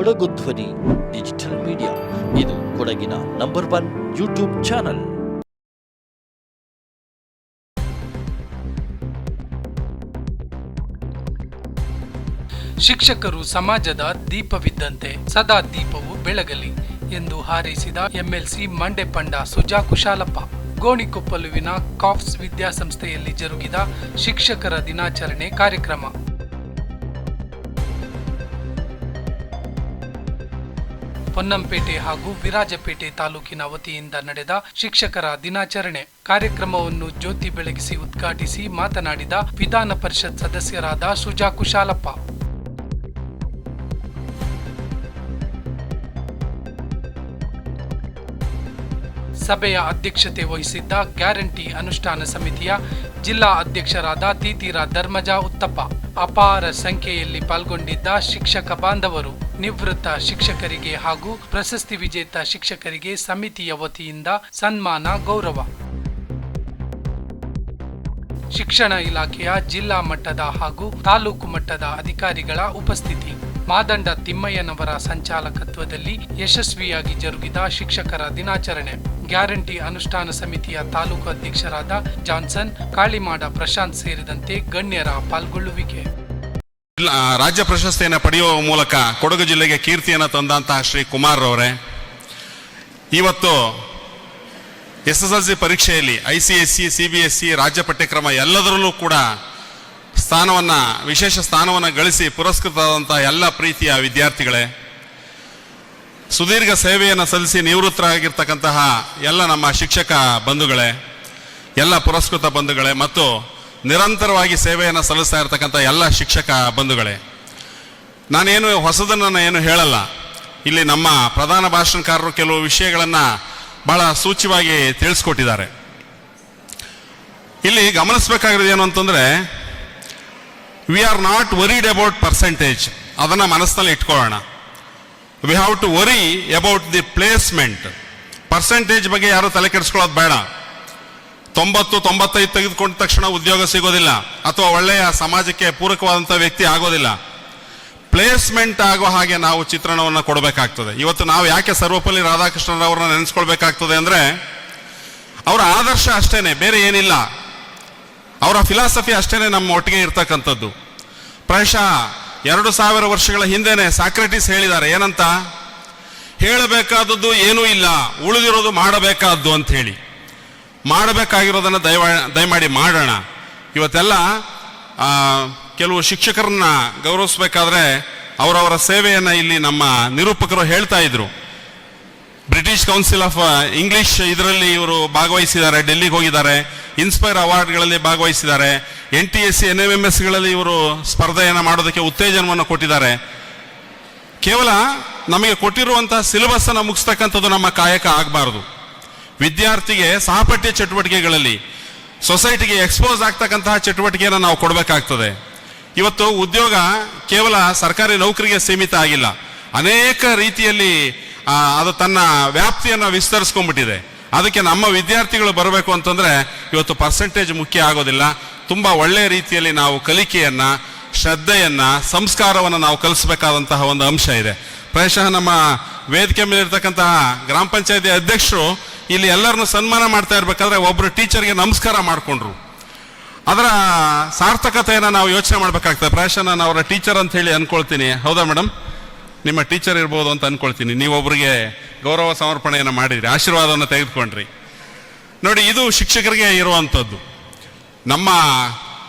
ಕೊಡಗು ಧ್ವನಿ, digital media. ಇದು ಕೊಡಗಿನ ನಂಬರ್ ಒನ್ ಯೂಟ್ಯೂಬ್ ಚಾನಲ್. ಶಿಕ್ಷಕರು ಸಮಾಜದ ದೀಪವಿದ್ದಂತೆ ಸದಾ ದೀಪವು ಬೆಳಗಲಿ ಎಂದು ಹಾರೈಸಿದ ಎಂಎಲ್ಸಿ ಮಂಡೆ ಪಂಡ ಸುಜಾ ಕುಶಾಲಪ್ಪ ಗೋಣಿಕೊಪ್ಪಲುವಿನ ಕಾಫ್ಸ್ ವಿದ್ಯಾಸಂಸ್ಥೆಯಲ್ಲಿ ಜರುಗಿದ ಶಿಕ್ಷಕರ ದಿನಾಚರಣೆ ಕಾರ್ಯಕ್ರಮ. ಪೊನ್ನಂಪೇಟೆ ಹಾಗೂ ವಿರಾಜಪೇಟೆ ತಾಲೂಕಿನ ವತಿಯಿಂದ ನಡೆದ ಶಿಕ್ಷಕರ ದಿನಾಚರಣೆ ಕಾರ್ಯಕ್ರಮವನ್ನು ಜ್ಯೋತಿ ಬೆಳಗಿಸಿ ಉದ್ಘಾಟಿಸಿ ಮಾತನಾಡಿದ ವಿಧಾನ ಪರಿಷತ್ ಸದಸ್ಯರಾದ ಸುಜಾ ಕುಶಾಲಪ್ಪ. ಸಭೆಯ ಅಧ್ಯಕ್ಷತೆ ವಹಿಸಿದ್ದ ಗ್ಯಾರಂಟಿ ಅನುಷ್ಠಾನ ಸಮಿತಿಯ ಜಿಲ್ಲಾ ಅಧ್ಯಕ್ಷರಾದ ತೀತೀರ ಧರ್ಮಜಾ ಉತ್ತಪ್ಪ. ಅಪಾರ ಸಂಖ್ಯೆಯಲ್ಲಿ ಪಾಲ್ಗೊಂಡಿದ್ದ ಶಿಕ್ಷಕ ಬಾಂಧವರು, ನಿವೃತ್ತ ಶಿಕ್ಷಕರಿಗೆ ಹಾಗೂ ಪ್ರಶಸ್ತಿ ವಿಜೇತ ಶಿಕ್ಷಕರಿಗೆ ಸಮಿತಿಯ ವತಿಯಿಂದ ಸನ್ಮಾನ, ಗೌರವ. ಶಿಕ್ಷಣ ಇಲಾಖೆಯ ಜಿಲ್ಲಾ ಮಟ್ಟದ ಹಾಗೂ ತಾಲೂಕು ಮಟ್ಟದ ಅಧಿಕಾರಿಗಳ ಉಪಸ್ಥಿತಿ. ಮಾದಂಡ ತಿಮ್ಮಯ್ಯನವರ ಸಂಚಾಲಕತ್ವದಲ್ಲಿ ಯಶಸ್ವಿಯಾಗಿ ಜರುಗಿದ ಶಿಕ್ಷಕರ ದಿನಾಚರಣೆ. ಗ್ಯಾರಂಟಿ ಅನುಷ್ಠಾನ ಸಮಿತಿಯ ತಾಲೂಕು ಅಧ್ಯಕ್ಷರಾದ ಜಾನ್ಸನ್, ಕಾಳಿಮಾಡ ಪ್ರಶಾಂತ್ ಸೇರಿದಂತೆ ಗಣ್ಯರ ಪಾಲ್ಗೊಳ್ಳುವಿಕೆ. ರಾಜ್ಯ ಪ್ರಶಸ್ತಿಯನ್ನು ಪಡೆಯುವ ಮೂಲಕ ಕೊಡಗು ಜಿಲ್ಲೆಗೆ ಕೀರ್ತಿಯನ್ನು ತಂದಂತಹ ಶ್ರೀ ಕುಮಾರ್ ಅವರೇ ಇವತ್ತು ಎಸ್ ಎಸ್ ಎಲ್ ಸಿ ಪರೀಕ್ಷೆಯಲ್ಲಿ I C S C C B S C ರಾಜ್ಯ ಪಠ್ಯಕ್ರಮ ಎಲ್ಲದರಲ್ಲೂ ಕೂಡ ಸ್ಥಾನವನ್ನು, ವಿಶೇಷ ಸ್ಥಾನವನ್ನು ಗಳಿಸಿ ಪುರಸ್ಕೃತವಾದಂಥ ಎಲ್ಲ ಪ್ರೀತಿಯ ವಿದ್ಯಾರ್ಥಿಗಳೇ ಸುದೀರ್ಘ ಸೇವೆಯನ್ನು ಸಲ್ಲಿಸಿ ನಿವೃತ್ತರಾಗಿರ್ತಕ್ಕಂತಹ ಎಲ್ಲ ನಮ್ಮ ಶಿಕ್ಷಕ ಬಂಧುಗಳೇ, ಎಲ್ಲ ಪುರಸ್ಕೃತ ಬಂಧುಗಳೇ ಮತ್ತು ನಿರಂತರವಾಗಿ ಸೇವೆಯನ್ನು ಸಲ್ಲಿಸ್ತಾ ಇರತಕ್ಕಂಥ ಎಲ್ಲ ಶಿಕ್ಷಕ ಬಂಧುಗಳೇ, ನಾನೇನು ಹೊಸದನ್ನು ಏನು ಹೇಳಲ್ಲ. ಇಲ್ಲಿ ನಮ್ಮ ಪ್ರಧಾನ ಭಾಷಣಕಾರರು ಕೆಲವು ವಿಷಯಗಳನ್ನು ಬಹಳ ಸೂಚ್ಯವಾಗಿ ತಿಳಿಸ್ಕೊಟ್ಟಿದ್ದಾರೆ. ಇಲ್ಲಿ ಗಮನಿಸಬೇಕಾಗಿರೋದು ಏನು ಅಂತಂದರೆ we are not worried about percentage ಅದನ್ನು ಮನಸ್ಸಿನಲ್ಲಿ ಇಟ್ಕೊಳ್ಳೋಣ. We have to worry about the placement percentage ಬಗ್ಗೆ ಯಾರು ತಲೆ ಕೆಡಿಸ್ಕೊಳ್ಳೋದು ಬೇಡ. ತೊಂಬತ್ತು, ತೊಂಬತ್ತೈದು ತೆಗೆದುಕೊಂಡ ತಕ್ಷಣ ಉದ್ಯೋಗ ಸಿಗೋದಿಲ್ಲ ಅಥವಾ ಒಳ್ಳೆಯ ಸಮಾಜಕ್ಕೆ ಪೂರಕವಾದಂಥ ವ್ಯಕ್ತಿ ಆಗೋದಿಲ್ಲ. ಪ್ಲೇಸ್ಮೆಂಟ್ ಆಗೋ ಹಾಗೆ ನಾವು ಚಿತ್ರಣವನ್ನು ಕೊಡಬೇಕಾಗ್ತದೆ. ಇವತ್ತು ನಾವು ಯಾಕೆ ಸರ್ವಪಲ್ಲಿ ರಾಧಾಕೃಷ್ಣರವ್ರನ್ನ ನೆನೆಸ್ಕೊಳ್ಬೇಕಾಗ್ತದೆ ಅಂದರೆ, ಅವರ ಆದರ್ಶ ಅಷ್ಟೇನೆ, ಬೇರೆ ಏನಿಲ್ಲ. ಅವರ ಫಿಲಾಸಫಿ ಅಷ್ಟೇನೆ ನಮ್ಮ ಒಟ್ಟಿಗೆ ಇರ್ತಕ್ಕಂಥದ್ದು. ಪ್ರಾಯಶಃ ಎರಡು ಸಾವಿರ ವರ್ಷಗಳ ಹಿಂದೆನೆ ಸಾಕ್ರೆಟಿಸ್ ಹೇಳಿದ್ದಾರೆ. ಏನಂತ? ಹೇಳಬೇಕಾದದ್ದು ಏನೂ ಇಲ್ಲ. ಉಳಿದಿರೋದು ಮಾಡಬೇಕಾದ್ದು ಅಂತ ಹೇಳಿ ಮಾಡಬೇಕಾಗಿರೋದನ್ನ ದಯವ, ದಯಮಾಡಿ ಮಾಡೋಣ. ಇವತ್ತೆಲ್ಲ ಕೆಲವು ಶಿಕ್ಷಕರನ್ನ ಗೌರವಿಸಬೇಕಾದ್ರೆ ಅವರವರ ಸೇವೆಯನ್ನು ಇಲ್ಲಿ ನಮ್ಮ ನಿರೂಪಕರು ಹೇಳ್ತಾ ಇದ್ರು. ಬ್ರಿಟಿಷ್ ಕೌನ್ಸಿಲ್ ಆಫ್ ಇಂಗ್ಲಿಷ್ ಇದರಲ್ಲಿ ಇವರು ಭಾಗವಹಿಸಿದ್ದಾರೆ, ಡೆಲ್ಲಿಗೆ ಹೋಗಿದ್ದಾರೆ. ಇನ್ಸ್ಪೈರ್ ಅವಾರ್ಡ್ಗಳಲ್ಲಿ ಭಾಗವಹಿಸಿದ್ದಾರೆ. N T S C N M M ಎಸ್ಗಳಲ್ಲಿ ಇವರು ಸ್ಪರ್ಧೆಯನ್ನು ಮಾಡೋದಕ್ಕೆ ಉತ್ತೇಜನವನ್ನು ಕೊಟ್ಟಿದ್ದಾರೆ. ಕೇವಲ ನಮಗೆ ಕೊಟ್ಟಿರುವಂತಹ ಸಿಲೆಬಸ್ಸನ್ನು ಮುಗಿಸ್ತಕ್ಕಂಥದ್ದು ನಮ್ಮ ಕಾಯಕ ಆಗಬಾರದು. ವಿದ್ಯಾರ್ಥಿಗೆ ಸಹಪಠ್ಯ ಚಟುವಟಿಕೆಗಳಲ್ಲಿ ಸೊಸೈಟಿಗೆ ಎಕ್ಸ್ಪೋಸ್ ಆಗ್ತಕ್ಕಂತಹ ಚಟುವಟಿಕೆಯನ್ನು ನಾವು ಕೊಡಬೇಕಾಗ್ತದೆ. ಇವತ್ತು ಉದ್ಯೋಗ ಕೇವಲ ಸರ್ಕಾರಿ ನೌಕರಿಗೆ ಸೀಮಿತ ಆಗಿಲ್ಲ. ಅನೇಕ ರೀತಿಯಲ್ಲಿ ಅದು ತನ್ನ ವ್ಯಾಪ್ತಿಯನ್ನು ವಿಸ್ತರಿಸ್ಕೊಂಡ್ಬಿಟ್ಟಿದೆ. ಅದಕ್ಕೆ ನಮ್ಮ ವಿದ್ಯಾರ್ಥಿಗಳು ಬರಬೇಕು ಅಂತಂದ್ರೆ ಇವತ್ತು ಪರ್ಸೆಂಟೇಜ್ ಮುಖ್ಯ ಆಗೋದಿಲ್ಲ. ತುಂಬಾ ಒಳ್ಳೆಯ ರೀತಿಯಲ್ಲಿ ನಾವು ಕಲಿಕೆಯನ್ನು, ಶ್ರದ್ಧೆಯನ್ನು, ಸಂಸ್ಕಾರವನ್ನು ನಾವು ಕಲಿಸಬೇಕಾದಂತಹ ಒಂದು ಅಂಶ ಇದೆ. ಪ್ರಾಯಶಃ ನಮ್ಮ ವೇದಿಕೆ ಮೇಲೆ ಇರ್ತಕ್ಕಂತಹ ಗ್ರಾಮ ಪಂಚಾಯತಿ ಅಧ್ಯಕ್ಷರು ಇಲ್ಲಿ ಎಲ್ಲರನ್ನು ಸನ್ಮಾನ ಮಾಡ್ತಾ ಇರಬೇಕಾದ್ರೆ ಒಬ್ಬರು ಟೀಚರ್ಗೆ ನಮಸ್ಕಾರ ಮಾಡಿಕೊಂಡ್ರು. ಅದರ ಸಾರ್ಥಕತೆಯನ್ನು ನಾವು ಯೋಚನೆ ಮಾಡಬೇಕಾಗ್ತದೆ. ಪ್ರಾಯಶಃ ನಾನು ಅವರ ಟೀಚರ್ ಅಂತ ಹೇಳಿ ಅಂದ್ಕೊಳ್ತೀನಿ ಹೌದಾ ಮೇಡಮ್ ನಿಮ್ಮ ಟೀಚರ್ ಇರ್ಬೋದು ಅಂತ ಅನ್ಕೊಳ್ತೀನಿ. ನೀವೊಬ್ಬರಿಗೆ ಗೌರವ ಸಮರ್ಪಣೆಯನ್ನು ಮಾಡಿದ್ರಿ ಆಶೀರ್ವಾದವನ್ನು ತೆಗೆದುಕೊಂಡ್ರಿ. ನೋಡಿ, ಇದು ಶಿಕ್ಷಕರಿಗೆ ಇರುವಂಥದ್ದು. ನಮ್ಮ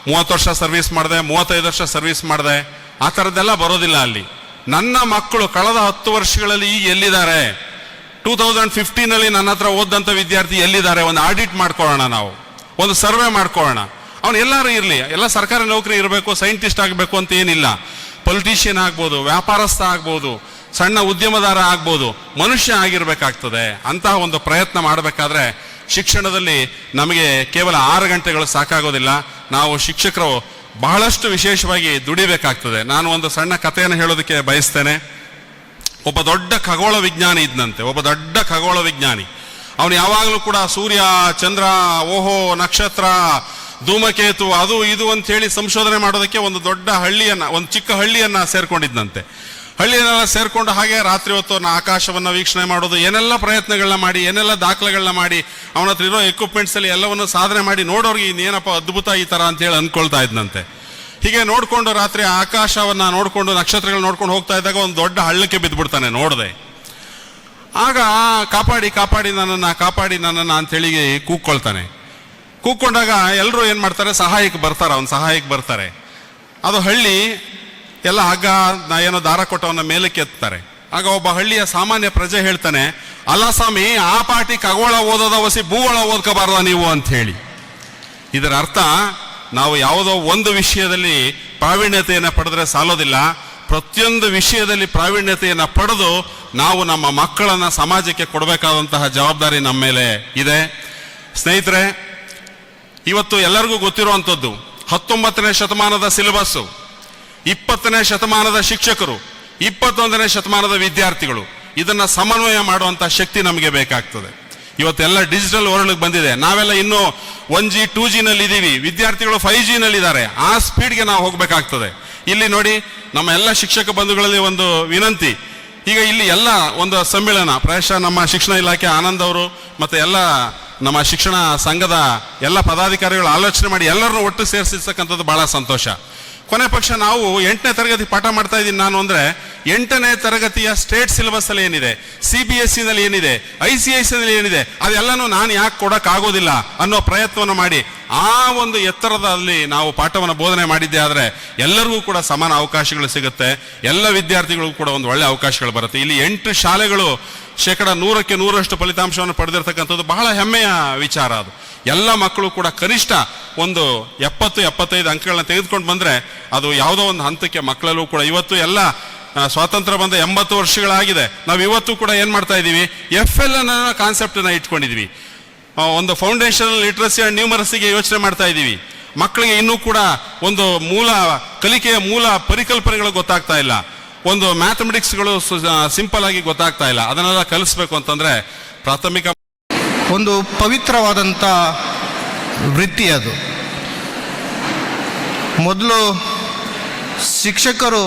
ಮೂವತ್ತು ವರ್ಷ ಸರ್ವಿಸ್ ಮಾಡಿದೆ, ಮೂವತ್ತೈದು ವರ್ಷ ಸರ್ವಿಸ್ ಮಾಡಿದೆ, ಆ ಥರದ್ದೆಲ್ಲ ಬರೋದಿಲ್ಲ ಅಲ್ಲಿ. ನನ್ನ ಮಕ್ಕಳು ಕಳೆದ ಹತ್ತು ವರ್ಷಗಳಲ್ಲಿ ಈಗ ಎಲ್ಲಿದ್ದಾರೆ? ಟೂ ತೌಸಂಡ್ ಫಿಫ್ಟೀನಲ್ಲಿ ನನ್ನ ಹತ್ರ ಓದಂಥ ವಿದ್ಯಾರ್ಥಿ ಎಲ್ಲಿದ್ದಾರೆ? ಒಂದು ಆಡಿಟ್ ಮಾಡ್ಕೊಳ್ಳೋಣ ನಾವು. ಒಂದು ಸರ್ವೆ ಮಾಡ್ಕೊಳ್ಳೋಣ. ಅವನು ಎಲ್ಲರೂ ಇರಲಿ. ಎಲ್ಲ ಸರ್ಕಾರಿ ನೌಕರಿ ಇರಬೇಕು, ಸೈಂಟಿಸ್ಟ್ ಆಗಬೇಕು ಅಂತ ಏನಿಲ್ಲ. ಪೊಲಿಟಿಷಿಯನ್ ಆಗ್ಬೋದು, ವ್ಯಾಪಾರಸ್ಥ ಆಗ್ಬೋದು, ಸಣ್ಣ ಉದ್ಯಮದಾರ ಆಗ್ಬೋದು, ಮನುಷ್ಯ ಆಗಿರಬೇಕಾಗ್ತದೆ. ಅಂತಹ ಒಂದು ಪ್ರಯತ್ನ ಮಾಡಬೇಕಾದ್ರೆ ಶಿಕ್ಷಣದಲ್ಲಿ ನಮಗೆ ಕೇವಲ ಆರು ಗಂಟೆಗಳು ಸಾಕಾಗೋದಿಲ್ಲ. ನಾವು ಶಿಕ್ಷಕರು ಬಹಳಷ್ಟು ವಿಶೇಷವಾಗಿ ದುಡಿಬೇಕಾಗ್ತದೆ. ನಾನು ಒಂದು ಸಣ್ಣ ಕಥೆಯನ್ನು ಹೇಳೋದಕ್ಕೆ ಬಯಸ್ತೇನೆ. ಒಬ್ಬ ದೊಡ್ಡ ಖಗೋಳ ವಿಜ್ಞಾನಿ ಇದ್ದಂತೆ ಒಬ್ಬ ದೊಡ್ಡ ಖಗೋಳ ವಿಜ್ಞಾನಿ. ಅವನು ಯಾವಾಗಲೂ ಕೂಡ ಸೂರ್ಯ, ಚಂದ್ರ, ಓಹೋ, ನಕ್ಷತ್ರ ಧೂಮಕೇತು, ಅದು ಇದು ಅಂತ ಹೇಳಿ ಸಂಶೋಧನೆ ಮಾಡೋದಕ್ಕೆ ಒಂದು ದೊಡ್ಡ ಹಳ್ಳಿಯನ್ನ, ಒಂದು ಚಿಕ್ಕ ಹಳ್ಳಿಯನ್ನ ಸೇರ್ಕೊಂಡಿದ್ದಂತೆ. ಹಳ್ಳಿಯನ್ನೆಲ್ಲ ಸೇರ್ಕೊಂಡು ಹಾಗೆ ರಾತ್ರಿ ಹೊತ್ತು ಆಕಾಶವನ್ನು ವೀಕ್ಷಣೆ ಮಾಡೋದು, ಏನೆಲ್ಲ ಪ್ರಯತ್ನಗಳನ್ನ ಮಾಡಿ, ಏನೆಲ್ಲ ದಾಖಲೆಗಳನ್ನ ಮಾಡಿ, ಅವನ ಹತ್ರ ಇರೋ ಎಕ್ವಿಪ್ಮೆಂಟ್ಸ್ ಅಲ್ಲಿ ಎಲ್ಲವನ್ನು ಸಾಧನೆ ಮಾಡಿ ನೋಡೋರಿಗೆ ಇನ್ನೇನಪ್ಪ ಅದ್ಭುತ ಈ ಥರ ಅಂತೇಳಿ ಅಂದ್ಕೊಳ್ತಾ ಇದ್ದಂತೆ ಹೀಗೆ ನೋಡ್ಕೊಂಡು ರಾತ್ರಿ ಆಕಾಶವನ್ನ ನೋಡ್ಕೊಂಡು ನಕ್ಷತ್ರಗಳು ನೋಡ್ಕೊಂಡು ಹೋಗ್ತಾ ಇದ್ದಾಗ ಒಂದು ದೊಡ್ಡ ಹಳ್ಳಕ್ಕೆ ಬಿದ್ದುಬಿಡ್ತಾನೆ ನೋಡದೆ. ಆಗ ಕಾಪಾಡಿ ಕಾಪಾಡಿ ನನ್ನನ್ನು ಕಾಪಾಡಿ ನನ್ನನ್ನು ಅಂತೇಳಿ ಕೂಕ್ಕೊಳ್ತಾನೆ. ಕೂಕ್ಕೊಂಡಾಗ ಎಲ್ಲರೂ ಏನು ಮಾಡ್ತಾರೆ? ಸಹಾಯಕ್ಕೆ ಬರ್ತಾರೆ, ಅವ್ನು ಸಹಾಯಕ್ಕೆ ಬರ್ತಾರೆ. ಅದು ಹಳ್ಳಿ, ಎಲ್ಲ ಹಗ್ಗ, ನಾ ಏನೋ ದಾರ ಕೊಟ್ಟವನ್ನ ಮೇಲಕ್ಕೆ ಎತ್ತಾರೆ. ಆಗ ಒಬ್ಬ ಹಳ್ಳಿಯ ಸಾಮಾನ್ಯ ಪ್ರಜೆ ಹೇಳ್ತಾನೆ ಅಲ್ಲ ಸ್ವಾಮಿ ಆ ಪಾಟಿ ಖಗೋಳ ಓದೋದ ವಸಿ ಭೂಗೋಳ ಓದ್ಕೋಬಾರ್ದ ನೀವು ಅಂತ ಹೇಳಿ. ಇದರ ಅರ್ಥ, ನಾವು ಯಾವುದೋ ಒಂದು ವಿಷಯದಲ್ಲಿ ಪ್ರಾವೀಣ್ಯತೆಯನ್ನು ಪಡೆದ್ರೆ ಸಾಲೋದಿಲ್ಲ. ಪ್ರತಿಯೊಂದು ವಿಷಯದಲ್ಲಿ ಪ್ರಾವೀಣ್ಯತೆಯನ್ನು ಪಡೆದು ನಾವು ನಮ್ಮ ಮಕ್ಕಳನ್ನ ಸಮಾಜಕ್ಕೆ ಕೊಡಬೇಕಾದಂತಹ ಜವಾಬ್ದಾರಿ ನಮ್ಮ ಮೇಲೆ ಇದೆ. ಸ್ನೇಹಿತರೆ ಇವತ್ತು ಎಲ್ಲರಿಗೂ ಗೊತ್ತಿರುವಂಥದ್ದು ಹತ್ತೊಂಬತ್ತನೇ ಶತಮಾನದ ಸಿಲೆಬಸ್ಸು ಇಪ್ಪತ್ತನೇ ಶತಮಾನದ ಶಿಕ್ಷಕರು, ಇಪ್ಪತ್ತೊಂದನೇ ಶತಮಾನದ ವಿದ್ಯಾರ್ಥಿಗಳು. ಇದನ್ನು ಸಮನ್ವಯ ಮಾಡುವಂಥ ಶಕ್ತಿ ನಮಗೆ ಬೇಕಾಗ್ತದೆ. ಇವತ್ತೆಲ್ಲ ಡಿಜಿಟಲ್ ವರ್ಲ್ಡ್ಗೆ ಬಂದಿದೆ. ನಾವೆಲ್ಲ ಇನ್ನೂ ಒನ್ ಜಿ ಟೂ ಜಿ ನಲ್ಲಿ ಇದೀವಿ ವಿದ್ಯಾರ್ಥಿಗಳು ಫೈವ್ ಜಿ ನಲ್ಲಿ ಇದ್ದಾರೆ ಆ ಸ್ಪೀಡ್ಗೆ ನಾವು ಹೋಗಬೇಕಾಗ್ತದೆ. ಇಲ್ಲಿ ನೋಡಿ, ನಮ್ಮ ಎಲ್ಲ ಶಿಕ್ಷಕ ಬಂಧುಗಳಲ್ಲಿ ಒಂದು ವಿನಂತಿ. ಈಗ ಇಲ್ಲಿ ಎಲ್ಲ ಒಂದು ಸಮ್ಮೇಳನ, ಪ್ರಾಯಶಃ ನಮ್ಮ ಶಿಕ್ಷಣ ಇಲಾಖೆ ಆನಂದ್ ಅವರು ಮತ್ತೆ ಎಲ್ಲ ನಮ್ಮ ಶಿಕ್ಷಣ ಸಂಘದ ಎಲ್ಲ ಪದಾಧಿಕಾರಿಗಳು ಆಲೋಚನೆ ಮಾಡಿ ಎಲ್ಲರನ್ನೂ ಒಟ್ಟು ಸೇರಿಸಿರ್ತಕ್ಕಂಥದ್ದು ಭಾಳ ಸಂತೋಷ. ಕೊನೆ ಪಕ್ಷ ನಾವು ಎಂಟನೇ ತರಗತಿ ಪಾಠ ಮಾಡ್ತಾ ಇದ್ದೀನಿ ನಾನು ಅಂದರೆ ಎಂಟನೇ ತರಗತಿಯ ಸ್ಟೇಟ್ ಸಿಲೆಬಸ್ ಅಲ್ಲಿ ಏನಿದೆ? ಸಿ ಬಿ ಎಸ್ ಸಿನಲ್ಲಿ ಏನಿದೆ? ಐ ಸಿ ಐ ಸಿನಲ್ಲಿ ಏನಿದೆ? ಅದೆಲ್ಲನೂ ನಾನು ಯಾಕೆ ಕೊಡೋಕ್ಕಾಗೋದಿಲ್ಲ ಅನ್ನೋ ಪ್ರಯತ್ನವನ್ನು ಮಾಡಿ ಆ ಒಂದು ಎತ್ತರದಲ್ಲಿ ನಾವು ಪಾಠವನ್ನು ಬೋಧನೆ ಮಾಡಿದ್ದೆ ಆದರೆ ಎಲ್ಲರಿಗೂ ಕೂಡ ಸಮಾನ ಅವಕಾಶಗಳು ಸಿಗುತ್ತೆ. ಎಲ್ಲ ವಿದ್ಯಾರ್ಥಿಗಳಿಗೂ ಕೂಡ ಒಂದು ಒಳ್ಳೆ ಅವಕಾಶಗಳು ಬರುತ್ತೆ. ಇಲ್ಲಿ ಎಂಟು ಶಾಲೆಗಳು ಶೇಕಡ ನೂರಕ್ಕೆ ನೂರಷ್ಟು ಫಲಿತಾಂಶವನ್ನು ಪಡೆದಿರ್ತಕ್ಕಂಥದ್ದು ಬಹಳ ಹೆಮ್ಮೆಯ ವಿಚಾರ ಅದು. ಎಲ್ಲ ಮಕ್ಕಳು ಕೂಡ ಕನಿಷ್ಠ ಒಂದು ಎಪ್ಪತ್ತು, ಎಪ್ಪತ್ತೈದು ಅಂಕಗಳನ್ನ ತೆಗೆದುಕೊಂಡು ಬಂದರೆ ಅದು ಯಾವುದೋ ಒಂದು ಹಂತಕ್ಕೆ ಮಕ್ಕಳಲ್ಲೂ ಕೂಡ ಇವತ್ತು ಎಲ್ಲ ಸ್ವಾತಂತ್ರ್ಯ ಬಂದ ಎಂಬತ್ತು ವರ್ಷಗಳಾಗಿದೆ. ನಾವು ಇವತ್ತು ಕೂಡ ಏನು ಮಾಡ್ತಾ ಇದ್ದೀವಿ? ಎಫ್ ಎಲ್ ಅನ್ನೋ ಕಾನ್ಸೆಪ್ಟ್ ಇಟ್ಕೊಂಡಿದ್ವಿ. ಇಟ್ಕೊಂಡಿದೀವಿ ಒಂದು ಫೌಂಡೇಶನ್ ಲಿಟ್ರಸಿ ಅಂಡ್ ನ್ಯೂಮರಸಿಗೆ ಯೋಚನೆ ಮಾಡ್ತಾ ಇದ್ದೀವಿ. ಮಕ್ಕಳಿಗೆ ಇನ್ನೂ ಕೂಡ ಒಂದು ಮೂಲ, ಕಲಿಕೆಯ ಮೂಲ ಪರಿಕಲ್ಪನೆಗಳು ಗೊತ್ತಾಗ್ತಾ ಇಲ್ಲ. ಒಂದು ಮ್ಯಾಥಮೆಟಿಕ್ಸ್ಗಳು ಸಿಂಪಲ್ ಆಗಿ ಗೊತ್ತಾಗ್ತಾ ಇಲ್ಲ. ಅದನ್ನೆಲ್ಲ ಕಲಿಸ್ಬೇಕು ಅಂತಂದ್ರೆ ಪ್ರಾಥಮಿಕ ಒಂದು ಪವಿತ್ರವಾದಂಥ ವೃತ್ತಿ ಅದು. ಮೊದಲು ಶಿಕ್ಷಕರು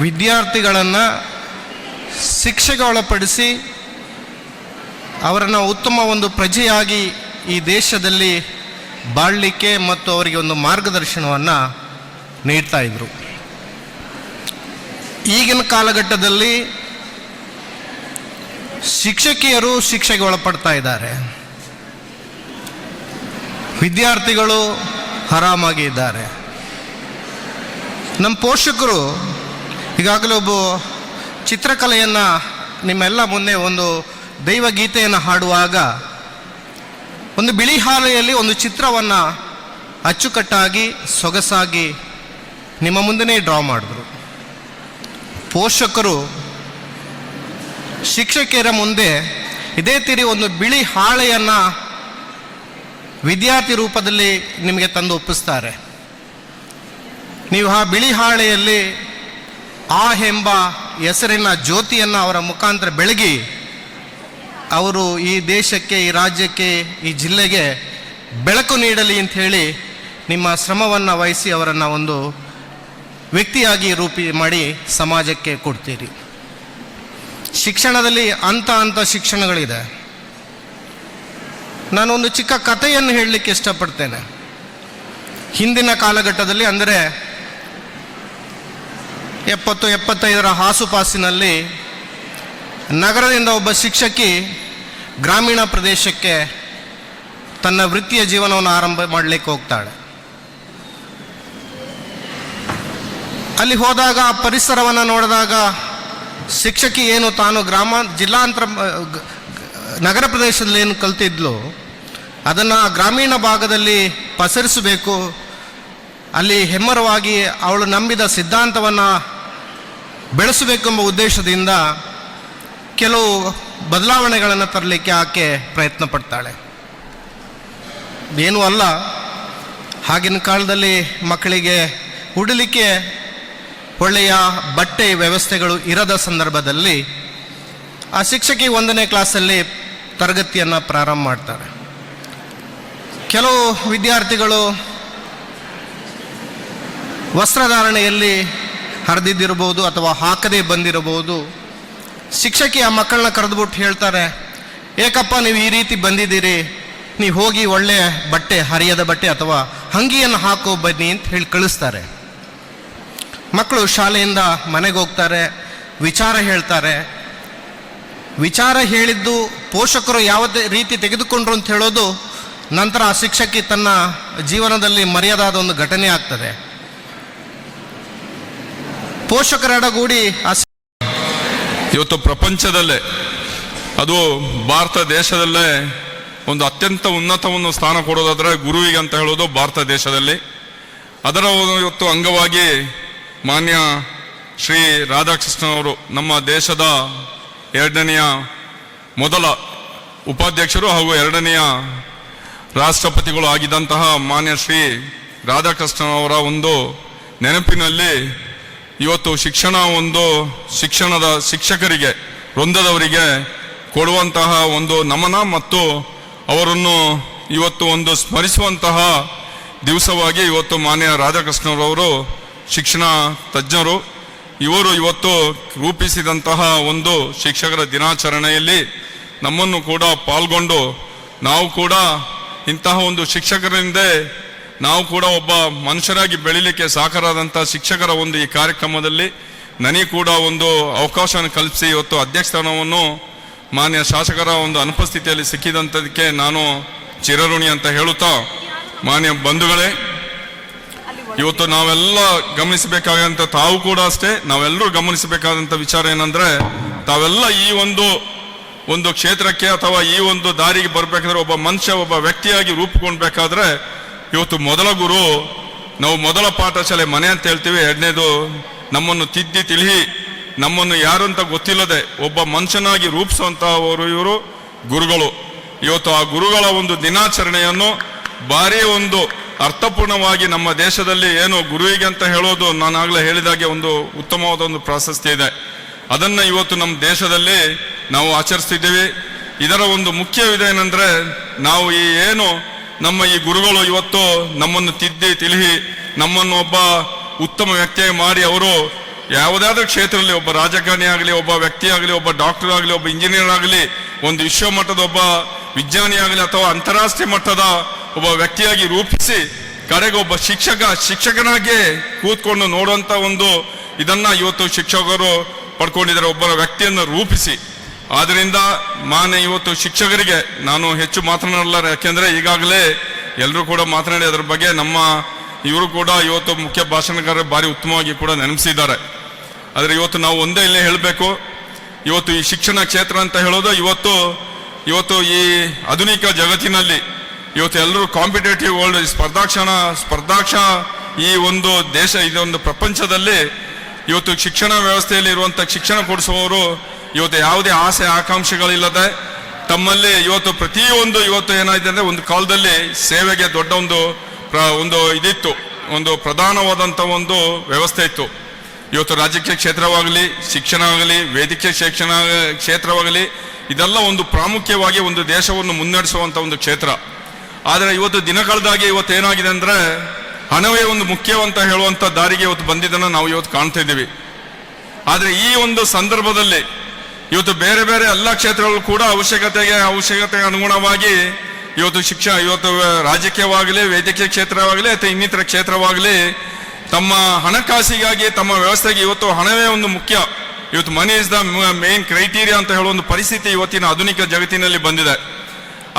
ವಿದ್ಯಾರ್ಥಿಗಳನ್ನು ಶಿಕ್ಷೆಗೆ ಒಳಪಡಿಸಿ ಅವರನ್ನು ಉತ್ತಮ ಒಂದು ಪ್ರಜೆಯಾಗಿ ಈ ದೇಶದಲ್ಲಿ ಬಾಳಲಿಕ್ಕೆ ಮತ್ತು ಅವರಿಗೆ ಒಂದು ಮಾರ್ಗದರ್ಶನವನ್ನು ನೀಡ್ತಾ ಇದ್ರು. ಈಗಿನ ಕಾಲಘಟ್ಟದಲ್ಲಿ ಶಿಕ್ಷಕಿಯರು ಶಿಕ್ಷೆಗೆ ಒಳಪಡ್ತಾ ಇದ್ದಾರೆ. ವಿದ್ಯಾರ್ಥಿಗಳು ಆರಾಮಾಗಿ ಇದ್ದಾರೆ. ನಮ್ಮ ಪೋಷಕರು ಈಗಾಗಲೇ ಒಬ್ಬ ಚಿತ್ರಕಲೆಯನ್ನು ನಿಮ್ಮೆಲ್ಲ ಮುಂದೆ ಒಂದು ದೈವ ಗೀತೆಯನ್ನು ಹಾಡುವಾಗ ಒಂದು ಬಿಳಿ ಹಾಲೆಯಲ್ಲಿ ಒಂದು ಚಿತ್ರವನ್ನು ಅಚ್ಚುಕಟ್ಟಾಗಿ, ಸೊಗಸಾಗಿ ನಿಮ್ಮ ಮುಂದೆನೇ ಡ್ರಾ ಮಾಡಿದ್ರು. ಪೋಷಕರು ಶಿಕ್ಷಕಿಯರ ಮುಂದೆ ಇದೇ ತೀರಿ ಒಂದು ಬಿಳಿ ಹಾಳೆಯನ್ನು ವಿದ್ಯಾರ್ಥಿ ರೂಪದಲ್ಲಿ ನಿಮಗೆ ತಂದು ಒಪ್ಪಿಸ್ತಾರೆ. ನೀವು ಆ ಬಿಳಿ ಹಾಳೆಯಲ್ಲಿ ಆ ಎಂಬ ಹೆಸರಿನ ಜ್ಯೋತಿಯನ್ನು ಅವರ ಮುಖಾಂತರ ಬೆಳಗಿ ಅವರು ಈ ದೇಶಕ್ಕೆ, ಈ ರಾಜ್ಯಕ್ಕೆ, ಈ ಜಿಲ್ಲೆಗೆ ಬೆಳಕು ನೀಡಲಿ ಅಂತ ಹೇಳಿ ನಿಮ್ಮ ಶ್ರಮವನ್ನು ವಹಿಸಿ ಅವರನ್ನು ಒಂದು ವ್ಯಕ್ತಿಯಾಗಿ ರೂಪಿ ಮಾಡಿ ಸಮಾಜಕ್ಕೆ ಕೊಡ್ತೀರಿ. ಶಿಕ್ಷಣದಲ್ಲಿ ಅಂತ ಅಂತ ಶಿಕ್ಷಣಗಳಿದೆ. ನಾನೊಂದು ಚಿಕ್ಕ ಕಥೆಯನ್ನು ಹೇಳಲಿಕ್ಕೆ ಇಷ್ಟಪಡ್ತೇನೆ. ಹಿಂದಿನ ಕಾಲಘಟ್ಟದಲ್ಲಿ ಅಂದರೆ ಎಪ್ಪತ್ತು ಎಪ್ಪತ್ತೈದರ ಆಸುಪಾಸಿನಲ್ಲಿ ನಗರದಿಂದ ಒಬ್ಬ ಶಿಕ್ಷಕಿ ಗ್ರಾಮೀಣ ಪ್ರದೇಶಕ್ಕೆ ತನ್ನ ವೃತ್ತಿಯ ಜೀವನವನ್ನು ಆರಂಭ ಮಾಡಲಿಕ್ಕೆ ಹೋಗ್ತಾಳೆ. ಅಲ್ಲಿ ಹೋದಾಗ ಆ ಪರಿಸರವನ್ನು ನೋಡಿದಾಗ ಶಿಕ್ಷಕಿ ಏನು ತಾನು ಗ್ರಾಮ ಜಿಲ್ಲಾಂತರ ನಗರ ಪ್ರದೇಶದಲ್ಲಿ ಏನು ಕಲ್ತಿದ್ಲು, ಅದನ್ನು ಗ್ರಾಮೀಣ ಭಾಗದಲ್ಲಿ ಪಸರಿಸಬೇಕು. ಅಲ್ಲಿ ಹೆಮ್ಮರವಾಗಿ ಅವಳು ನಂಬಿದ ಸಿದ್ಧಾಂತವನ್ನು ಬೆಳೆಸಬೇಕೆಂಬ ಉದ್ದೇಶದಿಂದ ಕೆಲವು ಬದಲಾವಣೆಗಳನ್ನು ತರಲಿಕ್ಕೆ ಆಕೆ ಪ್ರಯತ್ನ ಪಡ್ತಾಳೆ. ಏನೂ ಅಲ್ಲ, ಆಗಿನ ಕಾಲದಲ್ಲಿ ಮಕ್ಕಳಿಗೆ ಉಡಲಿಕ್ಕೆ ಒಳ್ಳೆಯ ಬಟ್ಟೆ ವ್ಯವಸ್ಥೆಗಳು ಇರದ ಸಂದರ್ಭದಲ್ಲಿ ಆ ಶಿಕ್ಷಕಿ ಒಂದನೇ ಕ್ಲಾಸಲ್ಲಿ ತರಗತಿಯನ್ನು ಪ್ರಾರಂಭ ಮಾಡ್ತಾರೆ. ಕೆಲವು ವಿದ್ಯಾರ್ಥಿಗಳು ವಸ್ತ್ರಧಾರಣೆಯಲ್ಲಿ ಹರಿದಿದ್ದಿರಬಹುದು ಅಥವಾ ಹಾಕದೇ ಬಂದಿರಬಹುದು. ಶಿಕ್ಷಕಿ ಆ ಮಕ್ಕಳನ್ನ ಕರೆದುಬಿಟ್ಟು ಹೇಳ್ತಾರೆ, ಏಕಪ್ಪ, ನೀವು ಈ ರೀತಿ ಬಂದಿದ್ದೀರಿ. ನೀವು ಹೋಗಿ ಒಳ್ಳೆಯ ಬಟ್ಟೆ, ಹರಿಯದ ಬಟ್ಟೆ ಅಥವಾ ಅಂಗಿಯನ್ನು ಹಾಕೋ ಬನ್ನಿ ಅಂತ ಹೇಳಿ ಕಳಿಸ್ತಾರೆ. ಮಕ್ಕಳು ಶಾಲೆಯಿಂದ ಮನೆಗೆ ಹೋಗ್ತಾರೆ, ವಿಚಾರ ಹೇಳ್ತಾರೆ. ವಿಚಾರ ಹೇಳಿದ್ದು ಪೋಷಕರು ಯಾವ ರೀತಿ ತೆಗೆದುಕೊಂಡ್ರು ಅಂತ ಹೇಳೋದು ನಂತರ ಆ ಶಿಕ್ಷಕಿ ತನ್ನ ಜೀವನದಲ್ಲಿ ಮರ್ಯಾದಾದ ಒಂದು ಘಟನೆ ಆಗ್ತದೆ. ಪೋಷಕರಡಗೂಡಿ ಆ ಇವತ್ತು ಪ್ರಪಂಚದಲ್ಲೇ, ಅದು ಭಾರತ ದೇಶದಲ್ಲೇ ಒಂದು ಅತ್ಯಂತ ಉನ್ನತವನ್ನು ಸ್ಥಾನ ಕೊಡೋದಾದ್ರೆ ಗುರುವಿಗೆ ಅಂತ ಹೇಳೋದು ಭಾರತ ದೇಶದಲ್ಲಿ. ಅದರ ಇವತ್ತು ಅಂಗವಾಗಿ ಮಾನ್ಯ ಶ್ರೀ ರಾಧಾಕೃಷ್ಣನ್ ಅವರು ನಮ್ಮ ದೇಶದ ಎರಡನೆಯ ಮೊದಲ ಉಪಾಧ್ಯಕ್ಷರು ಹಾಗೂ ಎರಡನೆಯ ರಾಷ್ಟ್ರಪತಿಗಳು ಆಗಿದ್ದಂತಹ ಮಾನ್ಯ ಶ್ರೀ ರಾಧಾಕೃಷ್ಣನ್ ಅವರ ಒಂದು ನೆನಪಿನಲ್ಲಿ ಇವತ್ತು ಶಿಕ್ಷಣ ಒಂದು ಶಿಕ್ಷಣದ ಶಿಕ್ಷಕರಿಗೆ, ವೃಂದದವರಿಗೆ ಕೊಡುವಂತಹ ಒಂದು ನಮನ ಮತ್ತು ಅವರನ್ನು ಇವತ್ತು ಒಂದು ಸ್ಮರಿಸುವಂತಹ ದಿವಸವಾಗಿ ಇವತ್ತು ಮಾನ್ಯ ರಾಧಾಕೃಷ್ಣರವರು ಶಿಕ್ಷಣ ತಜ್ಞರು, ಇವರು ಇವತ್ತು ರೂಪಿಸಿದಂತಹ ಒಂದು ಶಿಕ್ಷಕರ ದಿನಾಚರಣೆಯಲ್ಲಿ ನಮ್ಮನ್ನು ಕೂಡ ಪಾಲ್ಗೊಂಡು ನಾವು ಕೂಡ ಇಂತಹ ಒಂದು ಶಿಕ್ಷಕರಿಂದ ನಾವು ಕೂಡ ಒಬ್ಬ ಮನುಷ್ಯರಾಗಿ ಬೆಳಿಲಿಕ್ಕೆ ಸಾಕಾರಾದಂಥ ಶಿಕ್ಷಕರ ಒಂದು ಈ ಕಾರ್ಯಕ್ರಮದಲ್ಲಿ ನನಗೆ ಕೂಡ ಒಂದು ಅವಕಾಶವನ್ನು ಕಲ್ಪಿಸಿ ಇವತ್ತು ಅಧ್ಯಕ್ಷಸ್ಥಾನವನ್ನು ಮಾನ್ಯ ಶಾಸಕರ ಒಂದು ಅನುಪಸ್ಥಿತಿಯಲ್ಲಿ ಸಿಕ್ಕಿದಂಥದಕ್ಕೆ ನಾನು ಚಿರಋಣಿ ಅಂತ ಹೇಳುತ್ತಾ, ಮಾನ್ಯ ಬಂಧುಗಳೇ ಇವತ್ತು ನಾವೆಲ್ಲ ಗಮನಿಸಬೇಕಾದಂತ ತಾವು ಕೂಡ ಅಷ್ಟೇ, ನಾವೆಲ್ಲರೂ ಗಮನಿಸಬೇಕಾದಂತ ವಿಚಾರ ಏನಂದ್ರೆ, ತಾವೆಲ್ಲ ಈ ಒಂದು ಒಂದು ಕ್ಷೇತ್ರಕ್ಕೆ ಅಥವಾ ಈ ಒಂದು ದಾರಿಗೆ ಬರಬೇಕಾದ್ರೆ ಒಬ್ಬ ಮನುಷ್ಯ, ಒಬ್ಬ ವ್ಯಕ್ತಿಯಾಗಿ ರೂಪುಗೊಳ್ಬೇಕಾದ್ರೆ ಇವತ್ತು ಮೊದಲ ಗುರು, ನಾವು ಮೊದಲ ಪಾಠಶಾಲೆ ಮನೆ ಅಂತ ಹೇಳ್ತೀವಿ. ಎರಡನೇದು, ನಮ್ಮನ್ನು ತಿದ್ದಿ ತಿಳಿ ನಮ್ಮನ್ನು ಯಾರು ಅಂತ ಗೊತ್ತಿಲ್ಲದೆ ಒಬ್ಬ ಮನುಷ್ಯನಾಗಿ ರೂಪಿಸುವಂತಹವರು ಇವರು ಗುರುಗಳು. ಇವತ್ತು ಆ ಗುರುಗಳ ಒಂದು ದಿನಾಚರಣೆಯನ್ನು ಭಾರಿ ಒಂದು ಅರ್ಥಪೂರ್ಣವಾಗಿ ನಮ್ಮ ದೇಶದಲ್ಲಿ ಏನು ಗುರುವಿಗೆ ಅಂತ ಹೇಳೋದು ನಾನಾಗಲೇ ಹೇಳಿದಾಗೆ ಒಂದು ಉತ್ತಮವಾದ ಒಂದು ಪ್ರಾಶಸ್ತ್ಯ ಇದೆ. ಅದನ್ನು ಇವತ್ತು ನಮ್ಮ ದೇಶದಲ್ಲಿ ನಾವು ಆಚರಿಸ್ತಿದ್ದೀವಿ. ಇದರ ಒಂದು ಮುಖ್ಯ ಏನಂದ್ರೆ ನಾವು ಈ ಏನು ನಮ್ಮ ಈ ಗುರುಗಳು ಇವತ್ತು ನಮ್ಮನ್ನು ತಿದ್ದಿ ತಿಳಿ ನಮ್ಮನ್ನು ಒಬ್ಬ ಉತ್ತಮ ವ್ಯಕ್ತಿಯಾಗಿ ಮಾಡಿ ಅವರು ಯಾವುದಾದ್ರೂ ಕ್ಷೇತ್ರದಲ್ಲಿ ಒಬ್ಬ ರಾಜಕಾರಣಿ ಆಗಲಿ, ಒಬ್ಬ ವ್ಯಕ್ತಿ ಆಗಲಿ, ಒಬ್ಬ ಡಾಕ್ಟರ್ ಆಗಲಿ, ಒಬ್ಬ ಇಂಜಿನಿಯರ್ ಆಗಲಿ, ಒಂದು ವಿಶ್ವ ಮಟ್ಟದ ಒಬ್ಬ ವಿಜ್ಞಾನಿ ಆಗಲಿ ಅಥವಾ ಅಂತಾರಾಷ್ಟ್ರೀಯ ಮಟ್ಟದ ಒಬ್ಬ ವ್ಯಕ್ತಿಯಾಗಿ ರೂಪಿಸಿ ಕಡೆಗೆ ಒಬ್ಬ ಶಿಕ್ಷಕ, ಶಿಕ್ಷಕನಾಗಿ ಕೂತ್ಕೊಂಡು ನೋಡುವಂತ ಒಂದು ಇದನ್ನ ಇವತ್ತು ಶಿಕ್ಷಕರು ಪಡ್ಕೊಂಡಿದ್ದಾರೆ. ಒಬ್ಬರ ವ್ಯಕ್ತಿಯನ್ನು ರೂಪಿಸಿ. ಆದ್ರಿಂದ ಮಾನ್ಯ ಇವತ್ತು ಶಿಕ್ಷಕರಿಗೆ ನಾನು ಹೆಚ್ಚು ಮಾತನಾಡಲ್ಲ, ಯಾಕೆಂದ್ರೆ ಈಗಾಗಲೇ ಎಲ್ಲರೂ ಕೂಡ ಮಾತನಾಡಿ ಅದರ ಬಗ್ಗೆ ನಮ್ಮ ಇವರು ಕೂಡ ಇವತ್ತು ಮುಖ್ಯ ಭಾಷಣಕಾರರು ಭಾರಿ ಉತ್ತಮವಾಗಿ ಕೂಡ ನೆನಪಿಸಿದ್ದಾರೆ. ಆದರೆ ಇವತ್ತು ನಾವು ಒಂದೇ ಇಲ್ಲೇ ಹೇಳಬೇಕು. ಇವತ್ತು ಈ ಶಿಕ್ಷಣ ಕ್ಷೇತ್ರ ಅಂತ ಹೇಳೋದು ಇವತ್ತು ಇವತ್ತು ಈ ಆಧುನಿಕ ಜಗತ್ತಿನಲ್ಲಿ ಇವತ್ತು ಎಲ್ಲರೂ ಕಾಂಪಿಟೇಟಿವ್ ವರ್ಲ್ಡ್ ಸ್ಪರ್ಧಾಕ್ಷಣ, ಸ್ಪರ್ಧಾಕ್ಷ ಈ ಒಂದು ದೇಶ ಇದೊಂದು ಪ್ರಪಂಚದಲ್ಲಿ ಇವತ್ತು ಶಿಕ್ಷಣ ವ್ಯವಸ್ಥೆಯಲ್ಲಿ ಇರುವಂಥ ಶಿಕ್ಷಣ ಕೊಡಿಸುವವರು ಇವತ್ತು ಯಾವುದೇ ಆಸೆ, ಆಕಾಂಕ್ಷೆಗಳಿಲ್ಲದೆ ತಮ್ಮಲ್ಲಿ ಇವತ್ತು ಪ್ರತಿಯೊಂದು ಇವತ್ತು ಏನಾಯಿತು ಅಂದರೆ ಒಂದು ಕಾಲದಲ್ಲಿ ಸೇವೆಗೆ ದೊಡ್ಡ ಒಂದು ಪ್ರ- ಒಂದು ಇದಿತ್ತು. ಒಂದು ಪ್ರಧಾನವಾದಂಥ ಒಂದು ವ್ಯವಸ್ಥೆ ಇತ್ತು. ಇವತ್ತು ರಾಜಕೀಯ ಕ್ಷೇತ್ರವಾಗಲಿ, ಶಿಕ್ಷಣ ಆಗಲಿ, ವೇದಿಕೆ ಶಿಕ್ಷಣ ಕ್ಷೇತ್ರವಾಗಲಿ, ಇದೆಲ್ಲ ಒಂದು ಪ್ರಾಮುಖ್ಯವಾಗಿ ಒಂದು ದೇಶವನ್ನು ಮುನ್ನಡೆಸುವಂಥ ಒಂದು ಕ್ಷೇತ್ರ. ಆದರೆ ಇವತ್ತು ದಿನಗಳದಾಗಿ ಇವತ್ತು ಏನಾಗಿದೆ ಅಂದರೆ ಹಣವೇ ಒಂದು ಮುಖ್ಯವಂತ ಹೇಳುವಂಥ ದಾರಿಗೆ ಇವತ್ತು ಬಂದಿದ್ದನ್ನು ನಾವು ಇವತ್ತು ಕಾಣ್ತಾ ಇದ್ದೀವಿ. ಆದರೆ ಈ ಒಂದು ಸಂದರ್ಭದಲ್ಲಿ ಇವತ್ತು ಬೇರೆ ಬೇರೆ ಎಲ್ಲ ಕ್ಷೇತ್ರಗಳು ಕೂಡ ಅವಶ್ಯಕತೆಗೆ ಅವಶ್ಯಕತೆಗೆ ಅನುಗುಣವಾಗಿ ಇವತ್ತು ಶಿಕ್ಷಣ, ಇವತ್ತು ರಾಜಕೀಯವಾಗಲಿ, ವೈದ್ಯಕೀಯ ಕ್ಷೇತ್ರವಾಗಲಿ ಅಥವಾ ಇನ್ನಿತರ ಕ್ಷೇತ್ರವಾಗಲಿ ತಮ್ಮ ಹಣಕಾಸಿಗಾಗಿ, ತಮ್ಮ ವ್ಯವಸ್ಥೆಗೆ ಇವತ್ತು ಹಣವೇ ಒಂದು ಮುಖ್ಯ. ಇವತ್ತು money is the main criteria ಅಂತ ಹೇಳುವ ಒಂದು ಪರಿಸ್ಥಿತಿ ಇವತ್ತಿನ ಆಧುನಿಕ ಜಗತ್ತಿನಲ್ಲಿ ಬಂದಿದೆ.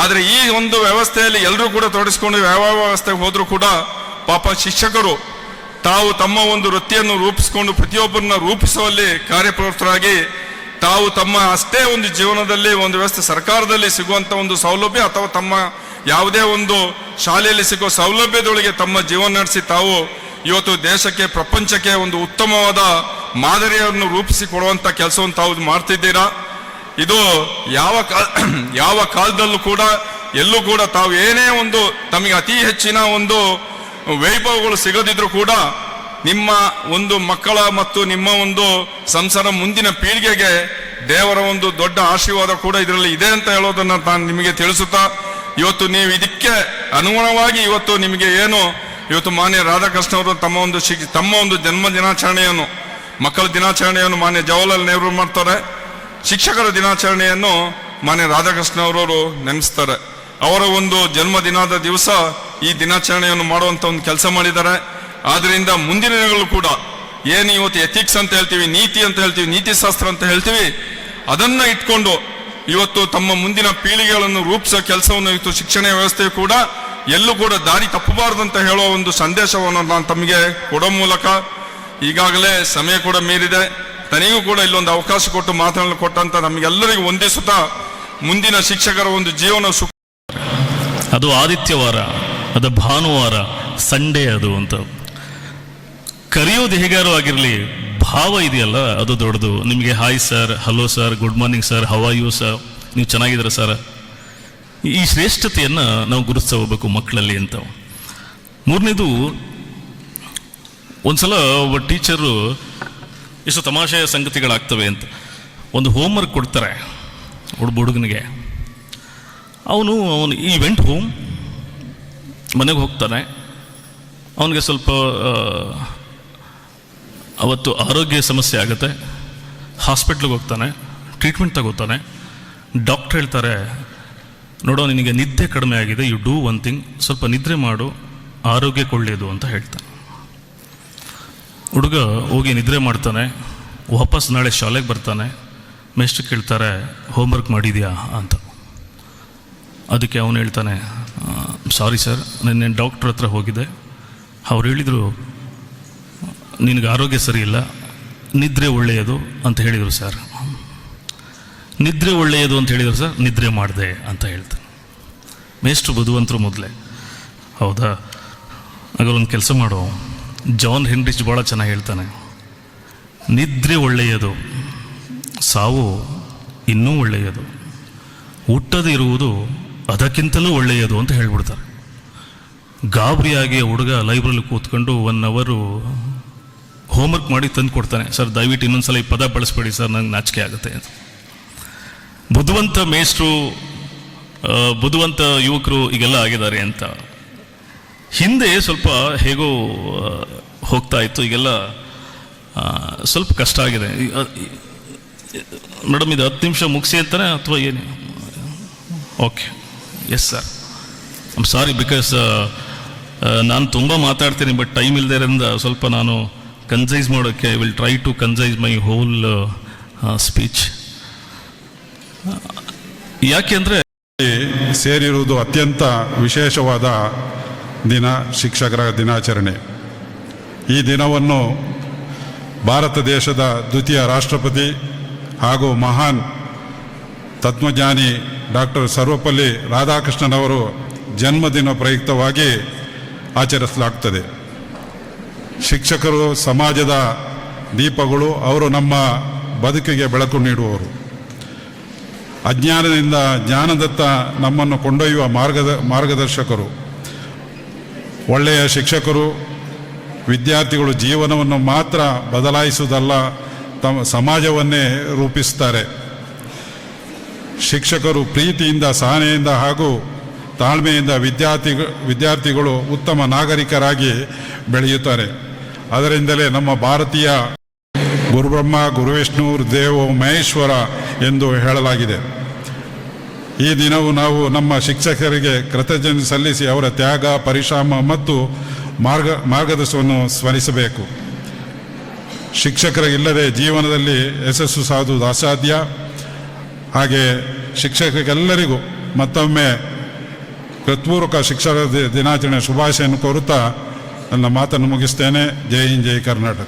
ಆದರೆ ಈ ಒಂದು ವ್ಯವಸ್ಥೆಯಲ್ಲಿ ಎಲ್ಲರೂ ಕೂಡ ತೊಡಗಿಸ್ಕೊಂಡು ಯಾವ ವ್ಯವಸ್ಥೆಗೆ ಹೋದರೂ ಕೂಡ ಪಾಪ ಶಿಕ್ಷಕರು ತಾವು ತಮ್ಮ ಒಂದು ವೃತ್ತಿಯನ್ನು ರೂಪಿಸಿಕೊಂಡು ಪ್ರತಿಯೊಬ್ಬರನ್ನ ರೂಪಿಸುವಲ್ಲಿ ಕಾರ್ಯಪ್ರವೃತ್ತರಾಗಿ ತಾವು ತಮ್ಮ ಅಷ್ಟೇ ಒಂದು ಜೀವನದಲ್ಲಿ ಒಂದು ವ್ಯವಸ್ಥೆ ಸರ್ಕಾರದಲ್ಲಿ ಸಿಗುವಂಥ ಒಂದು ಸೌಲಭ್ಯ ಅಥವಾ ತಮ್ಮ ಯಾವುದೇ ಒಂದು ಶಾಲೆಯಲ್ಲಿ ಸಿಗುವ ಸೌಲಭ್ಯದೊಳಗೆ ತಮ್ಮ ಜೀವನ ನಡೆಸಿ ತಾವು ಇವತ್ತು ದೇಶಕ್ಕೆ, ಪ್ರಪಂಚಕ್ಕೆ ಒಂದು ಉತ್ತಮವಾದ ಮಾದರಿಯನ್ನು ರೂಪಿಸಿ ಕೊಡುವಂತ ಕೆಲಸವನ್ನು ತಾವು ಮಾಡ್ತಿದ್ದೀರಾ? ಇದು ಯಾವ ಯಾವ ಕಾಲದಲ್ಲೂ ಕೂಡ, ಎಲ್ಲೂ ಕೂಡ ತಾವು ಏನೇ ಒಂದು ತಮಗೆ ಅತಿ ಹೆಚ್ಚಿನ ಒಂದು ವೈಭವಗಳು ಸಿಗದಿದ್ರು ಕೂಡ ನಿಮ್ಮ ಒಂದು ಮಕ್ಕಳ ಮತ್ತು ನಿಮ್ಮ ಒಂದು ಸಂಸಾರ ಮುಂದಿನ ಪೀಳಿಗೆಗೆ ದೇವರ ಒಂದು ದೊಡ್ಡ ಆಶೀರ್ವಾದ ಕೂಡ ಇದರಲ್ಲಿ ಇದೆ ಅಂತ ಹೇಳೋದನ್ನ ನಾನು ನಿಮಗೆ ತಿಳಿಸುತ್ತಾ, ಇವತ್ತು ನೀವು ಇದಕ್ಕೆ ಅನುಗುಣವಾಗಿ ಇವತ್ತು ನಿಮಗೆ ಏನು, ಇವತ್ತು ಮಾನ್ಯ ರಾಧಾಕೃಷ್ಣ ಅವರು ತಮ್ಮ ಒಂದು ತಮ್ಮ ಒಂದು ಜನ್ಮ ದಿನಾಚರಣೆಯನ್ನು, ಮಕ್ಕಳ ದಿನಾಚರಣೆಯನ್ನು ಮಾನ್ಯ ಜವಾಹರ್ಲಾಲ್ ನೆಹರು ಮಾಡ್ತಾರೆ. ಶಿಕ್ಷಕರ ದಿನಾಚರಣೆಯನ್ನು ಮಾನ್ಯ ರಾಧಾಕೃಷ್ಣ ಅವರವರು ನೆನೆಸ್ತಾರೆ. ಅವರ ಒಂದು ಜನ್ಮದಿನದ ದಿವಸ ಈ ದಿನಾಚರಣೆಯನ್ನು ಮಾಡುವಂತ ಒಂದು ಕೆಲಸ ಮಾಡಿದ್ದಾರೆ. ಆದ್ರಿಂದ ಮುಂದಿನ ದಿನಗಳು ಕೂಡ ಏನು ಇವತ್ತು ಎಥಿಕ್ಸ್ ಅಂತ ಹೇಳ್ತೀವಿ, ನೀತಿ ಅಂತ ಹೇಳ್ತೀವಿ, ನೀತಿಶಾಸ್ತ್ರ ಅಂತ ಹೇಳ್ತೀವಿ, ಅದನ್ನ ಇಟ್ಕೊಂಡು ಇವತ್ತು ತಮ್ಮ ಮುಂದಿನ ಪೀಳಿಗೆಗಳನ್ನು ರೂಪಿಸೋ ಕೆಲಸವನ್ನು ಇವತ್ತು ಶಿಕ್ಷಣ ವ್ಯವಸ್ಥೆ ಕೂಡ ಎಲ್ಲೂ ಕೂಡ ದಾರಿ ತಪ್ಪಬಾರದು ಅಂತ ಹೇಳೋ ಒಂದು ಸಂದೇಶವನ್ನು ನಾನು ತಮಗೆ ಕೊಡೋ ಮೂಲಕ ಈಗಾಗಲೇ ಸಮಯ ಕೂಡ ಮೀರಿದೆ. ತನಿಗೂ ಕೂಡ ಇಲ್ಲೊಂದು ಅವಕಾಶ ಕೊಟ್ಟು ಮಾತನಾಡಲು ಕೊಟ್ಟಂತ ನಮಗೆಲ್ಲರಿಗೂ ಒಂದಿಸುತ್ತಾ ಮುಂದಿನ ಶಿಕ್ಷಕರ ಒಂದು ಜೀವನ ಸುಖ. ಅದು ಆದಿತ್ಯವಾರ, ಅದು ಭಾನುವಾರ, ಸಂಡೇ ಅದು ಅಂತ. ಕರೆಯೋದು ಹೇಗಾರು ಆಗಿರಲಿ, ಭಾವ ಇದೆಯಲ್ಲ, ಅದು ದೊಡ್ಡದು. ನಿಮಗೆ hi sir hello sir good morning sir you sir ನೀವು ಚೆನ್ನಾಗಿದ್ದೀರಾ ಸರ್ ಈ ಶ್ರೇಷ್ಠತೆಯನ್ನು ನಾವು ಗುರುತಿಸ್ತಾ ಹೋಗ್ಬೇಕು ಮಕ್ಕಳಲ್ಲಿ ಅಂತ. ಮೂರನೇದು, ಒಂದ್ಸಲ ಒಬ್ಬ ಟೀಚರು ಎಷ್ಟು ತಮಾಷೆಯ ಸಂಗತಿಗಳಾಗ್ತವೆ ಅಂತ. ಒಂದು ಹೋಮ್ವರ್ಕ್ ಕೊಡ್ತಾರೆ ಹುಡುಗ ಹುಡುಗನಿಗೆ. ಅವನು ಅವನು ಈ ಹೋಮ್ ಮನೆಗೆ ಹೋಗ್ತಾನೆ. ಅವನಿಗೆ ಸ್ವಲ್ಪ ಅವತ್ತು ಆರೋಗ್ಯ ಸಮಸ್ಯೆ ಆಗುತ್ತೆ. ಹಾಸ್ಪಿಟ್ಲಿಗೆ ಹೋಗ್ತಾನೆ ಟ್ರೀಟ್ಮೆಂಟ್ ತಗೋತಾನೆ. ಡಾಕ್ಟ್ರ್ ಹೇಳ್ತಾರೆ, ನೋಡೋ, ನಿನಗೆ ನಿದ್ದೆ ಕಡಿಮೆ ಆಗಿದೆ ಯು ಡೂ ಒನ್ ಥಿಂಗ್ ಸ್ವಲ್ಪ ನಿದ್ರೆ ಮಾಡು ಆರೋಗ್ಯ ಒಳ್ಳೆಯದು ಅಂತ ಹೇಳ್ತಾನೆ. ಹುಡುಗ ಹೋಗಿ ನಿದ್ರೆ ಮಾಡ್ತಾನೆ, ವಾಪಸ್ ನಾಳೆ ಶಾಲೆಗೆ ಬರ್ತಾನೆ ಮೆಸ್ಟ್ ಕೇಳ್ತಾರೆ ಹೋಮ್ವರ್ಕ್ ಮಾಡಿದ್ಯಾ ಅಂತ. ಅದಕ್ಕೆ ಅವನು ಹೇಳ್ತಾನೆ ಸಾರಿ ಸರ್ ನಿನ್ನೆ ಡಾಕ್ಟ್ರ್ ಹತ್ರ ಹೋಗಿದ್ದೆ. ಅವ್ರು ಹೇಳಿದರು, ನಿನಗೆ ಆರೋಗ್ಯ ಸರಿಯಿಲ್ಲ ನಿದ್ರೆ ಒಳ್ಳೆಯದು ಅಂತ ಹೇಳಿದರು ಸರ್ ನಿದ್ರೆ ಒಳ್ಳೆಯದು ಅಂತ ಹೇಳಿದರು ಸರ್ ನಿದ್ರೆ ಮಾಡಿದೆ ಅಂತ ಹೇಳ್ತಾನೆ. ಮೇಷ್ಟ್ರು ಬುದ್ಧಿವಂತರು ಮೊದಲೇ. ಹೌದಾ? ಹಾಗಾದ್ರೆ ಒಂದು ಕೆಲಸ ಮಾಡು. ಜಾನ್ ಹೆನ್ರಿಚ್ ಭಾಳ ಚೆನ್ನಾಗಿ ಹೇಳ್ತಾನೆ, ನಿದ್ರೆ ಒಳ್ಳೆಯದು, ಸಾವು ಇನ್ನೂ ಒಳ್ಳೆಯದು. ಹುಟ್ಟದಿರುವುದು ಅದಕ್ಕಿಂತಲೂ ಒಳ್ಳೆಯದು ಅಂತ ಹೇಳ್ಬಿಡ್ತಾರೆ. ಗಾಬರಿಯಾಗಿ ಹುಡುಗ ಲೈಬ್ರರಿ ಕೂತ್ಕೊಂಡು ಒನ್ ಅವರು ಹೋಮ್ವರ್ಕ್ ಮಾಡಿ ತಂದು ಕೊಡ್ತಾನೆ, ಸರ್, ದಯವಿಟ್ಟು ಇನ್ನೊಂದ್ಸಲ ಈ ಪದ ಬಳಸ್ಬೇಡಿ, ಸರ್, ನಂಗೆ ನಾಚಿಕೆ ಆಗುತ್ತೆ ಅಂತ. ಬುದ್ಧಿವಂತ ಮೇಷ್ಟ್ರು ಬುದ್ಧಿವಂತ ಯುವಕರು ಈಗೆಲ್ಲ ಆಗಿದ್ದಾರೆ ಅಂತ. ಹಿಂದೆ ಸ್ವಲ್ಪ ಹೇಗೋ ಹೋಗ್ತಾ ಇತ್ತು. ಈಗೆಲ್ಲ ಸ್ವಲ್ಪ ಕಷ್ಟ ಆಗಿದೆ. ಮೇಡಮ್, ಇದು ಹತ್ತು ನಿಮಿಷ ಮುಗಿಸಿ ಅಂತಾನೆ ಅಥವಾ ಏನು? Okay. Yes sir I'm sorry because ನಾನು ತುಂಬ ಮಾತಾಡ್ತೀನಿ ಬಟ್ ಟೈಮ್ ಇಲ್ಲದೆ ಇರೋದ್ರಿಂದ ಸ್ವಲ್ಪ ನಾನು ಕನ್ಸೈಸ್ ಮಾಡೋಕ್ಕೆ I will try to concise my whole speech ಯಾಕೆ ಅಂದರೆ, ಸೇರಿರುವುದು ಅತ್ಯಂತ ವಿಶೇಷವಾದ ದಿನ ಶಿಕ್ಷಕರ ದಿನಾಚರಣೆ. ಈ ದಿನವನ್ನು ಭಾರತ ದೇಶದ ದ್ವಿತೀಯ ರಾಷ್ಟ್ರಪತಿ ಹಾಗೂ ಮಹಾನ್ ತತ್ವಜ್ಞಾನಿ ಡಾಕ್ಟರ್ ಸರ್ವಪಲ್ಲಿ ರಾಧಾಕೃಷ್ಣನ್ ಅವರು ಜನ್ಮದಿನ ಪ್ರಯುಕ್ತವಾಗಿ ಆಚರಿಸಲಾಗ್ತದೆ. ಶಿಕ್ಷಕರು ಸಮಾಜದ ದೀಪಗಳು, ಅವರು ನಮ್ಮ ಬದುಕಿಗೆ ಬೆಳಕು ನೀಡುವವರು ಅಜ್ಞಾನದಿಂದ ಜ್ಞಾನದತ್ತ ನಮ್ಮನ್ನು ಕೊಂಡೊಯ್ಯುವ ಮಾರ್ಗದ, ಮಾರ್ಗದರ್ಶಕರು. ಒಳ್ಳೆಯ ಶಿಕ್ಷಕರು, ವಿದ್ಯಾರ್ಥಿಗಳು ಜೀವನವನ್ನು ಮಾತ್ರ ಬದಲಾಯಿಸುವುದಲ್ಲ, ತಮ್ಮ ಸಮಾಜವನ್ನೇ ರೂಪಿಸ್ತಾರೆ ಶಿಕ್ಷಕರು ಪ್ರೀತಿಯಿಂದ, ಸಹನೆಯಿಂದ ಹಾಗೂ ತಾಳ್ಮೆಯಿಂದ ವಿದ್ಯಾರ್ಥಿ, ವಿದ್ಯಾರ್ಥಿಗಳು ಉತ್ತಮ ನಾಗರಿಕರಾಗಿ ಬೆಳೆಯುತ್ತಾರೆ. ಅದರಿಂದಲೇ ನಮ್ಮ ಭಾರತೀಯ ಗುರುಬ್ರಹ್ಮ, ಗುರುವಿಷ್ಣು ದೇವೋ ಮಹೇಶ್ವರ ಎಂದು ಹೇಳಲಾಗಿದೆ. ಈ ದಿನವು ನಾವು ನಮ್ಮ ಶಿಕ್ಷಕರಿಗೆ ಕೃತಜ್ಞತೆ ಸಲ್ಲಿಸಿ ಅವರ ತ್ಯಾಗ, ಪರಿಶ್ರಮ ಮತ್ತು ಮಾರ್ಗ, ಮಾರ್ಗದರ್ಶನವನ್ನು ಸ್ಮರಿಸಬೇಕು. ಶಿಕ್ಷಕರಿಲ್ಲದೆ ಜೀವನದಲ್ಲಿ ಯಶಸ್ಸು ಸಾಧುವುದು ಅಸಾಧ್ಯ. ಹಾಗೆ ಶಿಕ್ಷಕರಿಗೆಲ್ಲರಿಗೂ ಮತ್ತೊಮ್ಮೆ ಕೃತ್ಪೂರ್ವಕ ಶಿಕ್ಷಕರ ದಿನಾಚರಣೆ ಶುಭಾಶಯನ್ನು ಕೋರುತ್ತಾ ನನ್ನ ಮಾತನ್ನು ಮುಗಿಸ್ತೇನೆ. ಜೈ ಹಿಂದ್, ಜೈ ಕರ್ನಾಟಕ.